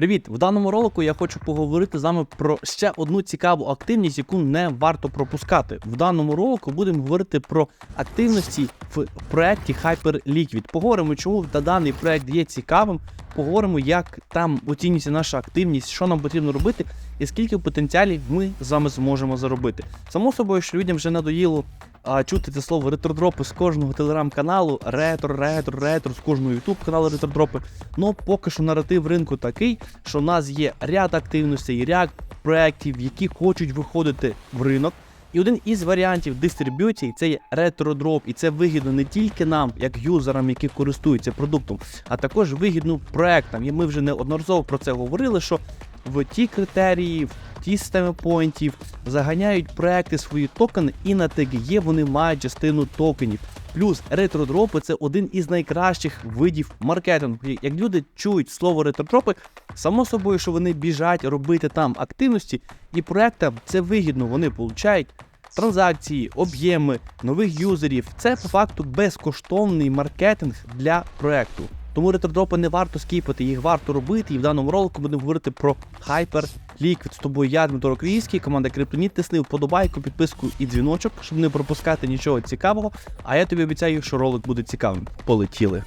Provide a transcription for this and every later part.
Привіт! В даному ролику я хочу поговорити з вами про ще одну цікаву активність, яку не варто пропускати. В даному ролику будемо говорити про активності в проєкті Hyperliquid. Поговоримо, чому даний проєкт є цікавим. Поговоримо, як там оцінюється наша активність, що нам потрібно робити, і скільки в потенціалі ми з вами зможемо заробити. Само собою, що людям вже надоїло а, чути це слово ретродропи з кожного телеграм-каналу, ретро, ретро, ретро, з кожного ютуб каналу ретродропи. Ну поки що наратив ринку такий, що в нас є ряд активностей, ряд проєктів, які хочуть виходити в ринок. І один із варіантів дистриб'юції це є ретродроп, і це вигідно не тільки нам, як юзерам, які користуються продуктом, а також вигідно проектам. І ми вже неодноразово про це говорили, що в ті критерії, в ті системи поінтів заганяють проекти свої токени, і на TGE вони мають частину токенів. Плюс ретродропи це один із найкращих видів маркетингу. Як люди чують слово ретродропи, само собою, що вони біжать робити там активності, і проектам це вигідно. Вони получають транзакції, об'єми, нових юзерів. Це по факту безкоштовний маркетинг для проекту. Тому ретродропи не варто скіпати, їх варто робити. І в даному ролику будемо говорити про Hyper Liquid. З тобою я Дмитро Криївський, команда Криптоніт. Тисни вподобайку, підписку і дзвіночок, щоб не пропускати нічого цікавого. А я тобі обіцяю, що ролик буде цікавим. Полетіли.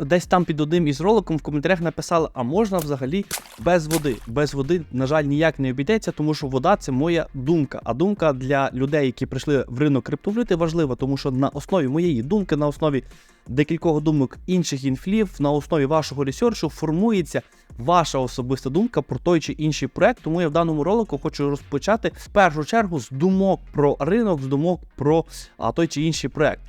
Десь там під одним із роликом в коментарях написали, а можна взагалі без води. Без води, на жаль, ніяк не обійдеться, тому що вода це моя думка. А думка для людей, які прийшли в ринок криптовалюти, важлива, тому що на основі моєї думки, на основі декількох думок інших інфлів, на основі вашого ресерчу формується ваша особиста думка про той чи інший проект. Тому я в даному ролику хочу розпочати в першу чергу з думок про ринок, з думок про а, той чи інший проект.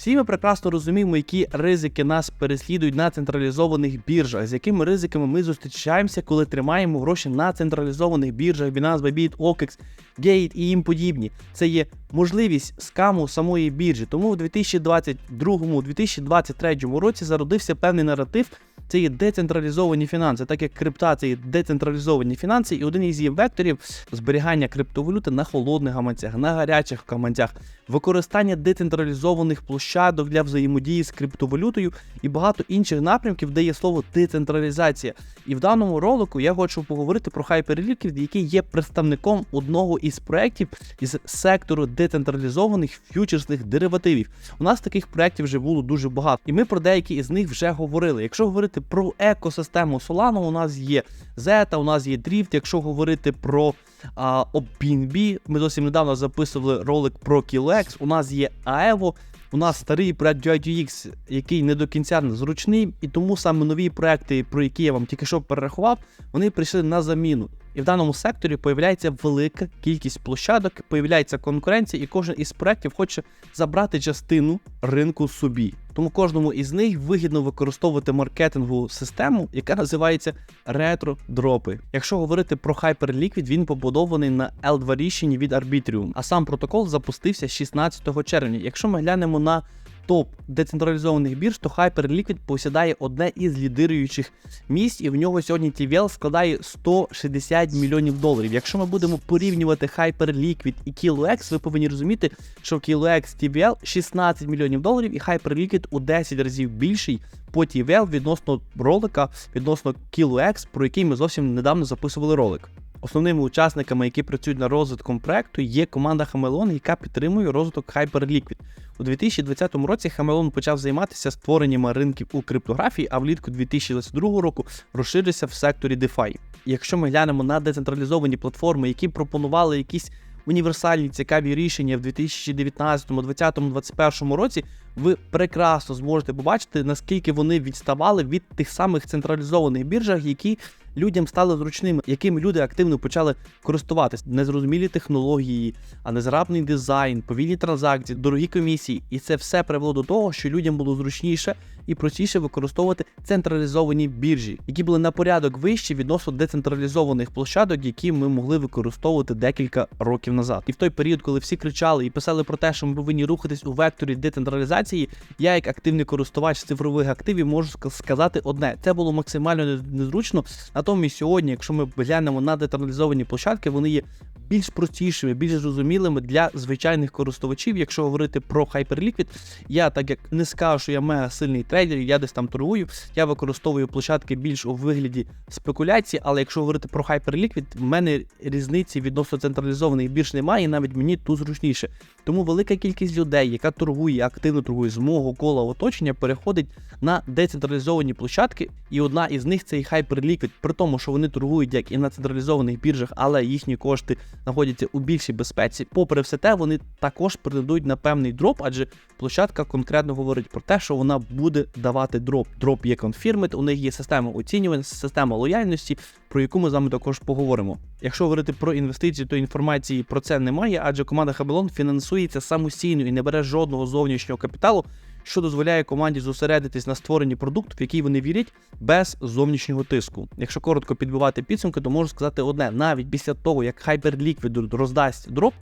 Всі ми прекрасно розуміємо, які ризики нас переслідують на централізованих біржах, з якими ризиками ми зустрічаємося, коли тримаємо гроші на централізованих біржах, Binance, Bybit, OKEX, Gate і їм подібні. Це є можливість скаму самої біржі. Тому в 2022-2023 році зародився певний наратив. Це є децентралізовані фінанси, так як крипта це є децентралізовані фінанси, і один із її векторів зберігання криптовалюти на холодних гаманцях, на гарячих гаманцях, використання децентралізованих площадок для взаємодії з криптовалютою і багато інших напрямків, де є слово децентралізація. І в даному ролику я хочу поговорити про Hyperliquid, який є представником одного із проєктів із сектору децентралізованих ф'ючерсних деривативів. У нас таких проєктів вже було дуже багато, і ми про деякі із них вже говорили. Якщо говорити про екосистему Solana, у нас є Zeta, у нас є Drift. Якщо говорити про а, BNB, ми зовсім недавно записували ролик про KillX, у нас є Aevo, у нас старий проект GITX, який не до кінця зручний, і тому саме нові проекти, про які я вам тільки що перерахував, вони прийшли на заміну. І в даному секторі появляється велика кількість площадок, появляється конкуренція, і кожен із проєктів хоче забрати частину ринку собі. Тому кожному із них вигідно використовувати маркетингову систему, яка називається ретро-дропи. Якщо говорити про Hyperliquid, він побудований на L2 рішенні від Arbitrium, а сам протокол запустився 16 червня. Якщо ми глянемо на топ децентралізованих бірж, то Hyperliquid посідає одне із лідируючих місць, і в нього сьогодні TVL складає 160 мільйонів доларів. Якщо ми будемо порівнювати Hyperliquid і KiloX, ви повинні розуміти, що KiloX TVL 16 мільйонів доларів і Hyperliquid у 10 разів більший по TVL відносно ролика, відносно KiloX, про який ми зовсім недавно записували ролик. Основними учасниками, які працюють над розвитком проекту, є команда Хамелон, яка підтримує розвиток Hyperliquid. У 2020 році Хамелон почав займатися створенням ринків у криптографії, а влітку 2022 року розширився в секторі DeFi. Якщо ми глянемо на децентралізовані платформи, які пропонували якісь універсальні цікаві рішення в 2019, 2020, 2021 році, ви прекрасно зможете побачити, наскільки вони відставали від тих самих централізованих біржах, які людям стали зручними, якими люди активно почали користуватись. Незрозумілі технології, а незграбний дизайн, повільні транзакції, дорогі комісії. І це все привело до того, що людям було зручніше і простіше використовувати централізовані біржі, які були на порядок вищі відносно децентралізованих площадок, які ми могли використовувати декілька років назад. І в той період, коли всі кричали і писали про те, що ми повинні рухатись у векторі децентралізації, я, як активний користувач цифрових активів, можу сказати одне: це було максимально незручно. Натомість сьогодні, якщо ми глянемо на децентралізовані площадки, вони є більш простішими, більш зрозумілими для звичайних користувачів. Якщо говорити про Hyperliquid, я так як не скажу, що я мега сильний трейдер, я десь там торгую. Я використовую площадки більш у вигляді спекуляції, але якщо говорити про Hyperliquid, в мене різниці відносно централізованих бірж немає, і навіть мені тут зручніше. Тому велика кількість людей, яка торгує, активно торгує з мого кола оточення, переходить на децентралізовані площадки, і одна із них це і Hyperliquid, при тому, що вони торгують як і на централізованих біржах, але їхні кошти знаходяться у більшій безпеці. Попри все те, вони також претендують на певний дроп, адже площадка конкретно говорить про те, що вона буде давати дроп. Дроп є confirmed, у них є система оцінювань, система лояльності, про яку ми з вами також поговоримо. Якщо говорити про інвестиції, то інформації про це немає, адже команда Хабелон фінансується самостійно і не бере жодного зовнішнього капіталу, що дозволяє команді зосередитись на створенні продукту, в який вони вірять, без зовнішнього тиску. Якщо коротко підбивати підсумки, то можу сказати одне: навіть після того, як Hyperliquid роздасть дроп,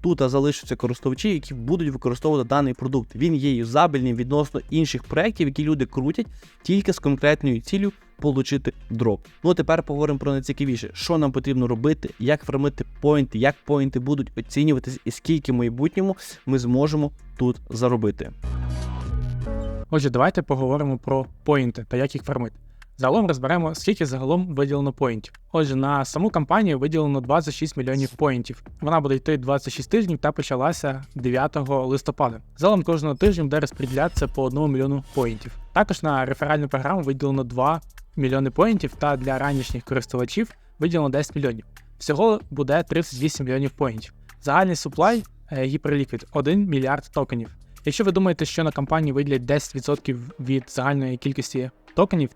тут залишаться користувачі, які будуть використовувати даний продукт. Він є юзабельним відносно інших проєктів, які люди крутять тільки з конкретною ціллю получити дроп. Ну а тепер поговоримо про найцікавіше, що нам потрібно робити, як фармити поінти, як поінти будуть оцінюватися і скільки в майбутньому ми зможемо тут заробити. Отже, давайте поговоримо про поінти та як їх фармити. Загалом розберемо, скільки загалом виділено поінтів. Отже, на саму кампанію виділено 26 мільйонів поінтів. Вона буде йти 26 тижнів та почалася 9 листопада. Загалом кожного тижня буде розподілятися по 1 мільйону поінтів. Також на реферальну програму виділено 2 мільйони поінтів, та для ранішніх користувачів виділено 10 мільйонів. Всього буде 38 мільйонів поінтів. Загальний суплай Hyperliquid 1 мільярд токенів. Якщо ви думаєте, що на кампанії виділять 10% від загальної кількості токенів,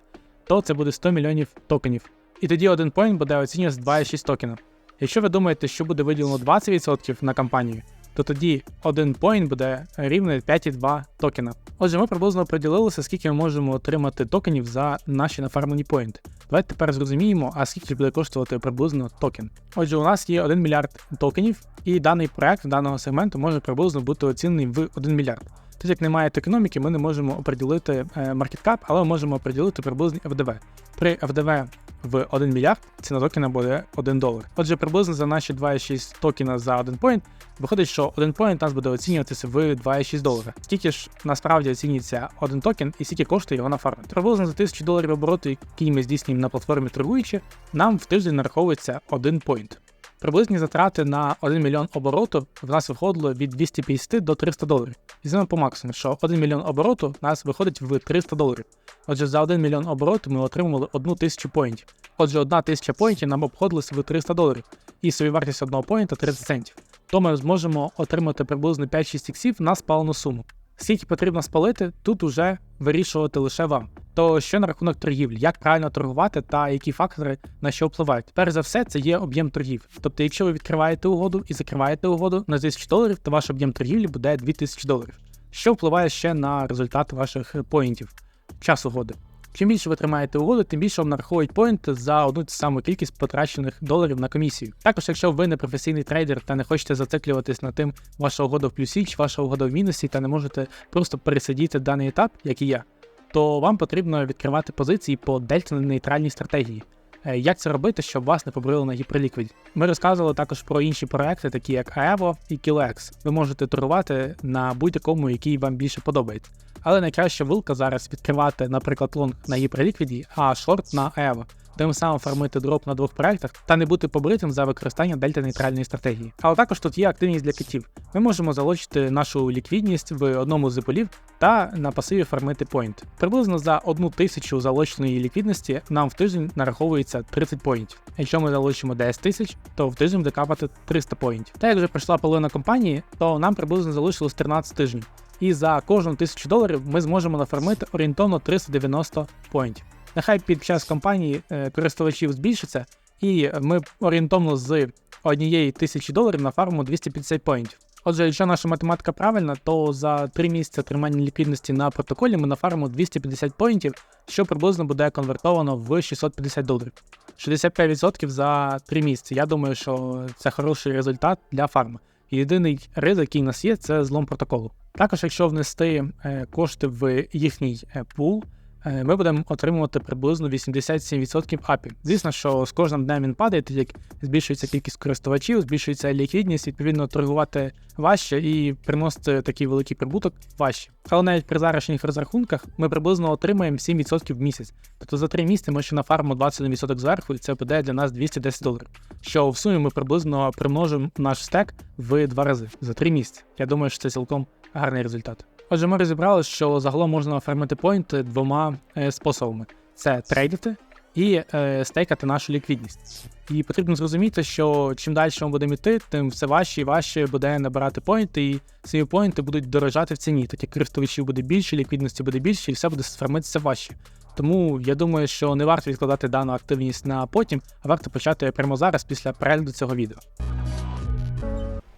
то це буде 100 мільйонів токенів. І тоді один поінт буде оцінюватися 2,6 токена. Якщо ви думаєте, що буде виділено 20% на кампанію, то тоді один поінт буде рівний 5,2 токена. Отже, ми приблизно приділилися, скільки ми можемо отримати токенів за наші нафармлені поінти. Давайте тепер зрозуміємо, а скільки буде коштувати приблизно токен. Отже, у нас є 1 мільярд токенів, і даний проект даного сегменту може приблизно бути оцінений в 1 мільярд. Тобто, як немає токеноміки, ми не можемо оприділити маркеткап, але можемо оприділити приблизний FDV. При FDV в 1 мільярд ціна токена буде 1 долар. Отже, приблизно за наші 2,6 токена за 1 поінт виходить, що 1 поінт нас буде оцінюватися в 2,6 долара. Скільки ж насправді оцінюється один токен і скільки коштує його нафармити? Приблизно за 1000 доларів обороту, які ми здійснюємо на платформі торгуючи, нам в тиждень нараховується 1 поінт. Приблизні затрати на 1 мільйон обороту в нас виходило від 250 до 300 доларів. Візьмемо по максимуму, що 1 мільйон обороту в нас виходить в 300 доларів. Отже, за 1 мільйон обороту ми отримували 1 тисячу поінтів. Отже, 1 тисяча поінтів нам обходилася в 300 доларів, і собівартість одного поінта 30 центів. То ми зможемо отримати приблизно 5-6 іксів на спалену суму. Скільки потрібно спалити, тут уже вирішувати лише вам. То що на рахунок торгівлі, як правильно торгувати та які фактори на що впливають? Перш за все, це є об'єм торгів. Тобто, якщо ви відкриваєте угоду і закриваєте угоду на 1000 доларів, то ваш об'єм торгівлі буде 2000 доларів. Що впливає ще на результат ваших поінтів, час угоди. Чим більше ви тримаєте угоду, тим більше вам нараховують поінти за одну ту саму кількість потрачених доларів на комісію. Також, якщо ви не професійний трейдер та не хочете зациклюватись на тим, ваша угода в плюсі чи ваша угода в мінусі, та не можете просто пересидіти даний етап, як і я, то вам потрібно відкривати позиції по дельта-нейтральній стратегії. Е, Як це робити, щоб вас не побрили на гіперліквіді? Ми розказували також про інші проекти, такі як Aevo і KillX. Ви можете торгувати на будь-якому, який вам більше подобається. Але найкраща вилка зараз відкривати, наприклад, лонг на гіперліквіді, а шорт на Aevo. Тим самим фармити дроп на двох проектах та не бути побритим за використання дельта-нейтральної стратегії. Але також тут є активність для китів. Ми можемо залучити нашу ліквідність в одному з полів та на пасиві фармити поінт. Приблизно за одну тисячу залученої ліквідності нам в тиждень нараховується 30 поінтів. Якщо ми залучимо 10 тисяч, то в тиждень буде капати 300 поінтів. Та як вже пройшла половина компанії, то нам приблизно залишилось 13 тижнів. І за кожну тисячу доларів ми зможемо нафармити орієнтовно 390 поінтів. Нехай під час кампанії е, користувачів збільшиться, і ми орієнтовно з однієї тисячі доларів нафармимо 250 поінтів. Отже, якщо наша математика правильна, то за 3 місяці тримання ліквідності на протоколі ми нафармимо 250 поінтів, що приблизно буде конвертовано в 650 доларів. 65% за 3 місяці. Я думаю, що це хороший результат для фарми. Єдиний ризик, який у нас є, це злом протоколу. Також, якщо внести е, кошти в їхній е, пул, ми будемо отримувати приблизно 87% апі. Звісно, що з кожним днем він падає, так як збільшується кількість користувачів, збільшується ліквідність, відповідно, торгувати важче і приносити такий великий прибуток важче. Але навіть при зарашніх розрахунках ми приблизно отримаємо 7% в місяць. Тобто за 3 місяці ми ще нафармимо 21% зверху, і це буде для нас 210 доларів. Що в сумі ми приблизно примножимо наш стек в два рази за 3 місяці. Я думаю, що це цілком гарний результат. Отже, ми розібрали, що загалом можна оформити поінти двома е, способами: це трейдити і е, стейкати нашу ліквідність. І потрібно зрозуміти, що чим далі ми будемо йти, тим все важче і важче буде набирати поінти, і ці поінти будуть дорожати в ціні. Тоді користувачів буде більше, ліквідності буде більше, і все буде сформитися важче. Тому я думаю, що не варто відкладати дану активність на потім, а варто почати прямо зараз після перегляду цього відео.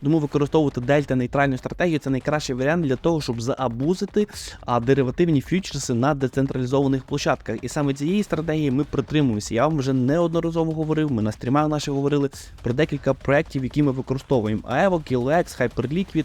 Тому використовувати дельта нейтральну стратегію це найкращий варіант для того, щоб заабузити а, деривативні фьючерси на децентралізованих площадках. І саме цієї стратегії ми притримуємося. Я вам вже неодноразово говорив. Ми на стрімах наших говорили про декілька проєктів, які ми використовуємо: Aevo, KillX, Hyperliquid,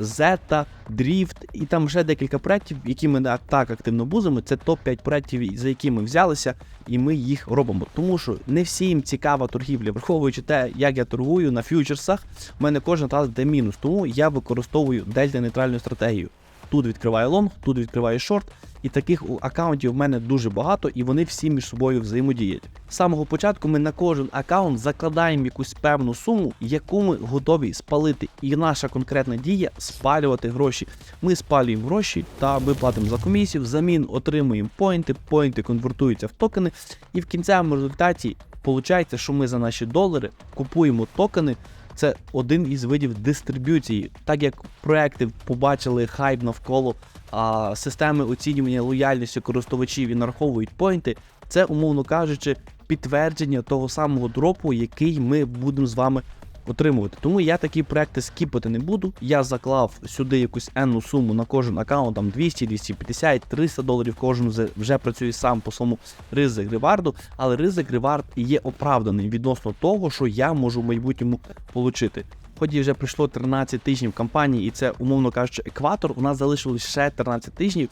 Zeta, Drift і там вже декілька проєктів, які ми так активно бузимо. Це топ-5 проєктів, за які ми взялися, і ми їх робимо. Тому що не всім цікава торгівля, враховуючи те, як я торгую на фьючерсах, в мене кожен раз де мінус. Тому я використовую дельта нейтральну стратегію. Тут відкриваю лонг, тут відкриваю шорт, і таких аккаунтів в мене дуже багато, і вони всі між собою взаємодіють. З самого початку ми на кожен аккаунт закладаємо якусь певну суму, яку ми готові спалити. І наша конкретна дія спалювати гроші. Ми спалюємо гроші та ми платимо за комісію, взамін отримуємо поінти, поінти конвертуються в токени, і в кінцевому результаті виходить, що ми за наші долари купуємо токени. Це один із видів дистриб'юції. Так як проекти побачили хайп навколо а, системи оцінювання лояльності користувачів і нараховують поінти, це, умовно кажучи, підтвердження того самого дропу, який ми будемо з вами отримувати. Тому я такі проекти скіпати не буду. Я заклав сюди якусь енну суму на кожен аккаунт, там 200, 250, 300 доларів кожен вже- працює сам по своєму ризик реварду, але ризик ревард є оправданий відносно того, що я можу в майбутньому отримати. Хоч вже пройшло 13 тижнів кампанії, і це, умовно кажучи, екватор, у нас залишилось ще 13 тижнів,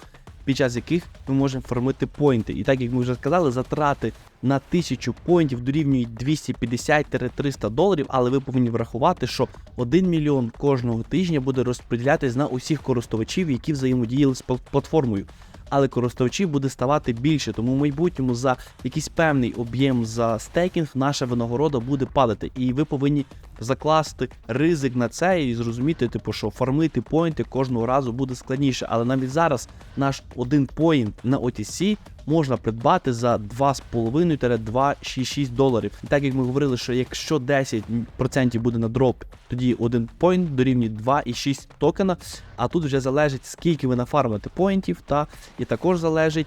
під час яких ми можемо формити поінти. І так як ми вже сказали, затрати на 1000 поінтів дорівнюють 250-300 доларів, але ви повинні врахувати, що 1 мільйон кожного тижня буде розподілятись на усіх користувачів, які взаємодіяли з пл- платформою. Але користувачів буде ставати більше, тому в майбутньому за якийсь певний об'єм за стейкінг наша винагорода буде падати. І ви повинні закласти ризик на це і зрозуміти, типу, що фармити поінти кожного разу буде складніше. Але навіть зараз наш один поінт на OTC можна придбати за 2,5-2,66 доларів. І так як ми говорили, що якщо 10% буде на дроп, тоді один поінт дорівнює 2,6 токена. А тут вже залежить, скільки ви нафармите поінтів, та і також залежить.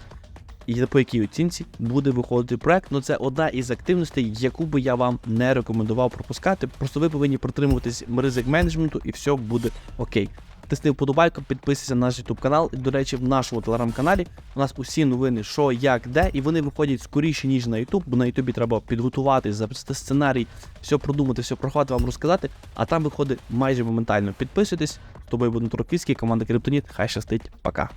І по якій оцінці буде виходити проект. Ну це одна із активностей, яку би я вам не рекомендував пропускати. Просто ви повинні притримуватись ризик менеджменту і все буде окей. Тисни вподобайку, підписуйся на наш YouTube канал. До речі, в нашому телеграм-каналі у нас усі новини, що, як, де, і вони виходять скоріше, ніж на YouTube, бо на YouTube треба підготувати, записати сценарій, все продумати, все прохвати вам розказати, а там виходить майже моментально. Підписуйтесь, з тобою буде Турківський, команда Криптоніт. Хай щастить, пока.